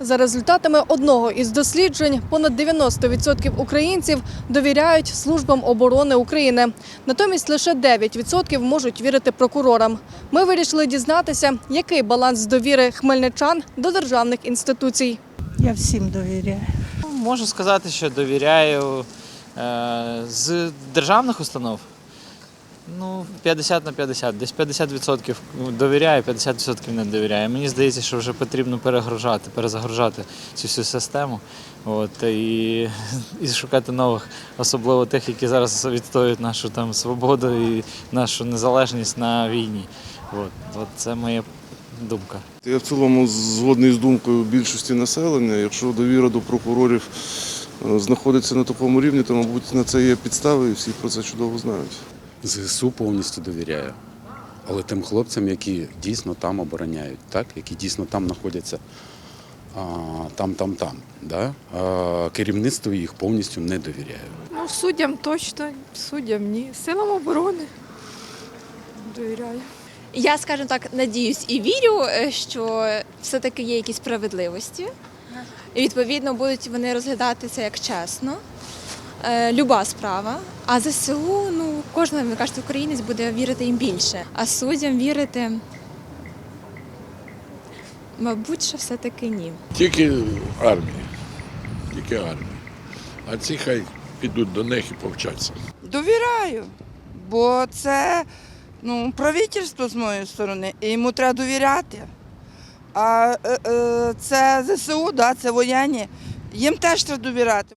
За результатами одного із досліджень, понад 90% українців довіряють службам оборони України. Натомість лише 9% можуть вірити прокурорам. Ми вирішили дізнатися, який баланс довіри хмельничан до державних інституцій. Я всім довіряю. Можу сказати, що довіряю е, з державних установ. Ну, 50 на 50, десь 50% довіряю, 50% не довіряю. Мені здається, що вже потрібно перегружати, перезагружати цю всю систему. От, і, і шукати нових, особливо тих, які зараз відстоюють нашу там свободу і нашу незалежність на війні. От, от це моя думка. Я в цілому згодний з думкою більшості населення. Якщо довіра до прокурорів е, знаходиться на такому рівні, то, мабуть, на це є підстави, і всі про це чудово знають. ЗСУ повністю довіряю. Але тим хлопцям, які дійсно там обороняють, так? які дійсно там знаходяться там, там, там. Да? А, керівництву їх повністю не довіряю. Ну, суддям точно, суддям ні. Силам оборони довіряю. Я, скажімо так, надіюсь і вірю, е, що все-таки є якісь справедливості. І відповідно будуть вони розглядати це як чесно. Е, Люба справа. А ЗСУ, ну, кожен, ви кажете, українець буде вірити їм більше. А суддям вірити, мабуть, що все-таки ні. Тільки армія. Тільки армія. А ці хай підуть до них і повчаться. Довіряю, бо це ну, правительство з моєї сторони, і йому треба довіряти. А е, е, це ЗСУ, да, це воєнні, їм теж треба довіряти.